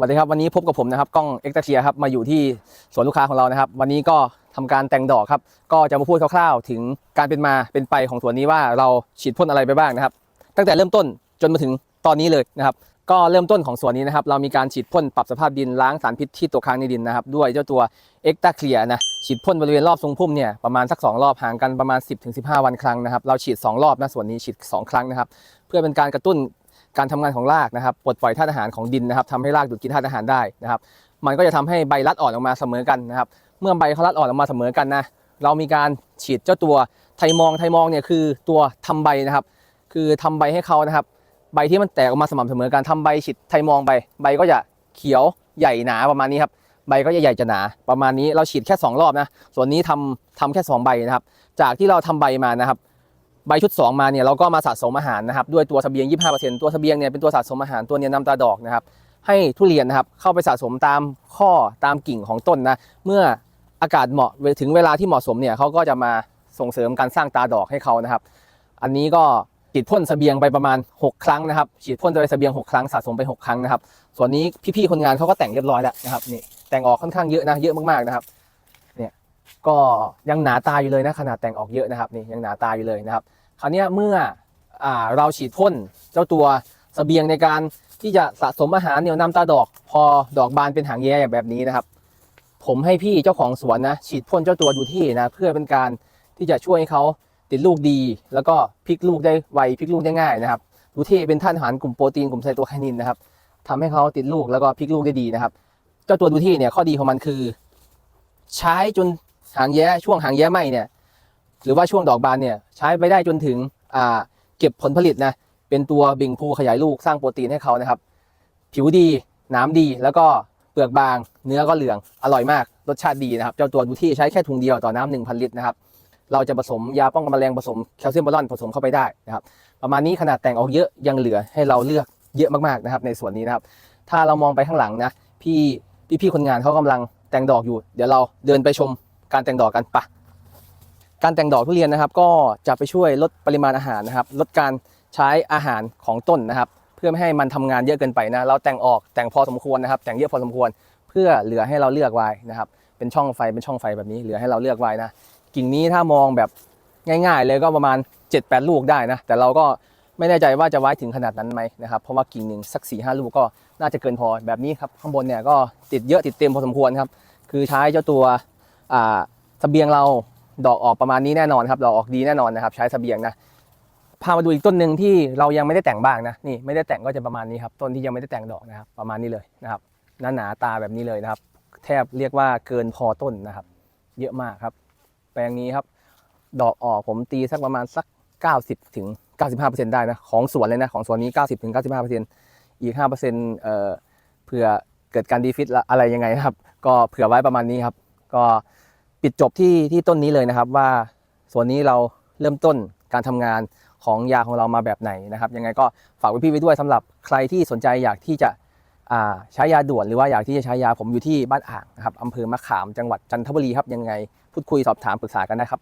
สวัสดีครับวันนี้พบกับผมนะครับกล้องเอ็กซ์เทียครับมาอยู่ที่สวนลูกค้าของเรานะครับ วันนี้ก็ทำการแต่งดอกครับ ก็จะมาพูดคร่าวๆ ถึงการเป็นมาเป็นไปของสวนนี้ว่าเราฉีดพ่นอะไรไปบ้างนะครับ ตั้งแต่เริ่มต้นจนมาถึงตอนนี้เลยนะครับ ก็เริ่มต้นของสวนนี้นะครับ เรามีการฉีดพ่นปรับสภาพดินล้างสารพิษที่ตกค้างในดินนะครับ ด้วยเจ้าตัวเอ็กตาเคลียนะฉีดพ่นบริเวณรอบทรงพุ่มเนี่ยประมาณสัก 2 รอบห่างกันประมาณ 10-15 วันครั้งนะครับเราฉีด 2 รอบนะส่วนนี้ฉีด 2 ครั้งนะครับ เพื่อเป็นการกระตุ้น การทำงานของรากนะครับปลดปล่อยธาตุอาหารของดินนะครับทำให้รากดูดกินธาตุอาหารได้นะครับ มันก็จะทำให้ใบรัดอ่อนออกมาเสมอกันนะครับ เมื่อใบเขารัดอ่อนออกมาเสมอกันนะเรามีการฉีดเจ้าตัวไทมองไทมองเนี่ยคือตัวทำใบนะครับ คือทำใบให้เขานะครับ ใบที่มันแตกออกมาสม่ำเสมอกันทำใบฉีดไทมองไปใบก็จะเขียวใหญ่หนาประมาณนี้ครับใบก็จะใหญ่จะหนาประมาณนี้เราฉีดแค่ 2 รอบนะ ส่วนนี้ทำทำแค่ 2 ใบนะครับ จากที่เราทำใบมานะครับ ใบชุด 2 มาเนี่ยเราก็มาสะสมอาหารนะครับด้วยตัวสเสบียง 25%ตัวสเสบียงเนี่ยเป็นตัวสะสมอาหารตัวเนียนนำตาดอกนะครับให้ทุเรียนนะครับเข้าไปสะสมตามข้อตามกิ่งของต้นนะเมื่ออากาศเหมาะถึงเวลาที่เหมาะสมเนี่ยเขาก็จะมาส่งเสริมการสร้างตาดอกให้เขานะครับ อันนี้ก็ฉีดพ่นเสบียงไปประมาณ 6 ครั้งนะครับฉีดพ่นไปเสบียง 6 ครั้งสะสมไป 6 ครั้งนะครับ ส่วนนี้พี่ๆคนงานเขาก็แต่งเรียบร้อยแล้วนะครับนี่แต่งออกค่อนข้างเยอะนะเยอะมากๆนะครับเนี่ยก็ยังหนาตาอยู่เลยนะขนาดแต่งออกเยอะนะครับนี่ยังหนาตาอยู่เลยนะครับ คราวนี้เมื่ออเราฉีดพ่นเจ้าตัวสเสบียงในการที่จะสะสมอาหารเหนียวนำตาดอก พอดอกบานเป็นหางแย่แบบนี้นะครับ ผมให้พี่เจ้าของสวนนะฉีดพ่นเจ้าตัวดูที่นะเพื่อเป็นการที่จะช่วยให้เขาติดลูกดี แล้วก็พลิกลูกได้ไวพลิกลูกได้ง่ายนะครับดูที่เป็นท่านอาหารกลุ่มโปรตีนกลุ่มไซโตไคนินนะครับทำให้เขาติดลูกแล้วก็พลิกลูกได้ดีนะครับเจ้าตัวดูที่เนี่ยข้อดีของมันคือ ใช้จนหางแย้ช่วงหางแย้ไหมเนี่ย หรือว่าช่วงดอกบานเนี่ยใช้ไปได้จนถึงเก็บผลผลิตนะเป็นตัวบ่งพูขยายลูกสร้างโปรตีนให้เขานะครับ ผิวดีน้ำดีแล้วก็เปลือกบาง เนื้อก็เหลือง อร่อยมาก รสชาติดีนะครับ เจ้าตัวดูที่ใช้แค่ถุงเดียวต่อน้ำหนึ่งพันลิตรนะครับ เราจะผสมยาป้องกันแมลงผสมแคลเซียมบอลอนผสมเข้าไปได้นะครับ ประมาณนี้ขนาดแต่งออกเยอะยังเหลือให้เราเลือกเยอะมากๆนะครับ ในส่วนนี้นะครับ ถ้าเรามองไปข้างหลังนะพี่พี่พี่คนงานเขากำลังแต่งดอกอยู่ เดี๋ยวเราเดินไปชมการแต่งดอกกันปะ การแต่งดอกทุเรียนนะครับ ก็จะไปช่วยลดปริมาณอาหารนะครับ ลดการใช้อาหารของต้นนะครับ เพื่อไม่ให้มันทำงานเยอะเกินไปนะเราแต่งออกแต่งพอสมควรนะครับ แต่งเยอะพอสมควร เพื่อเหลือให้เราเลือกไว้นะครับ เป็นช่องไฟเป็นช่องไฟแบบนี้เหลือให้เราเลือกไว้นะกิ่งนี้ถ้ามองแบบง่ายๆ เลยก็ประมาณ 7-8 ลูกได้นะแต่เราก็ไม่แน่ใจว่าจะไว้ถึงขนาดนั้นไหมนะครับ เพราะว่ากิ่งหนึ่งสัก4ี่ห้าลูกก็น่าจะเกินพอแบบนี้ครับข้างบนเนี่ยก็ติดเยอะติดเต็มพอสมควรครับ คือใช้เจ้าตัวอ่าเสบียงเรา ดอกออกประมาณนี้แน่นอนครับดอกออกดีแน่นอนนะครับ ใช้สเสบียงนะพามาดูอีกต้นหนึ่งที่เรายังไม่ได้แต่งบ้างนะนี่ไม่ได้แต่งก็จะประมาณนี้ครับต้นที่ยังไม่ได้แต่งดอกนะครับประมาณนี้เลยนะครับหนาหนาตาแบบนี้เลยนะครับ แทบเรียกว่าเกินพอต้นนะครับ เยอะมากครับ แปลงนี้ครับ ดอกออกผมตีสักประมาณสัก 90ถึง95%ได้นะของสวนเลยนะของสวนนี้ 90ถึง95%อีก5%เอ่อเผื่อเกิดการดีฟิตละอะไรยังไงนะครับ ก็เผื่อไว้ประมาณนี้ครับ ก็ ปิดจบที่ที่ต้นนี้เลยนะครับว่าส่วนนี้เราเริ่มต้นการทำงานของยาของเรามาแบบไหนนะครับ ยังไงก็ฝากไว้พี่ไว้ด้วยสำหรับใครที่สนใจอยากที่จะใช้ยาด่วนหรือว่าอยากที่จะใช้ยาผมอยู่ที่บ้านอ่างนะครับอำเภอมะขามจังหวัดจันทบุรีครับยังไงพูดคุยสอบถามปรึกษากันได้ครับ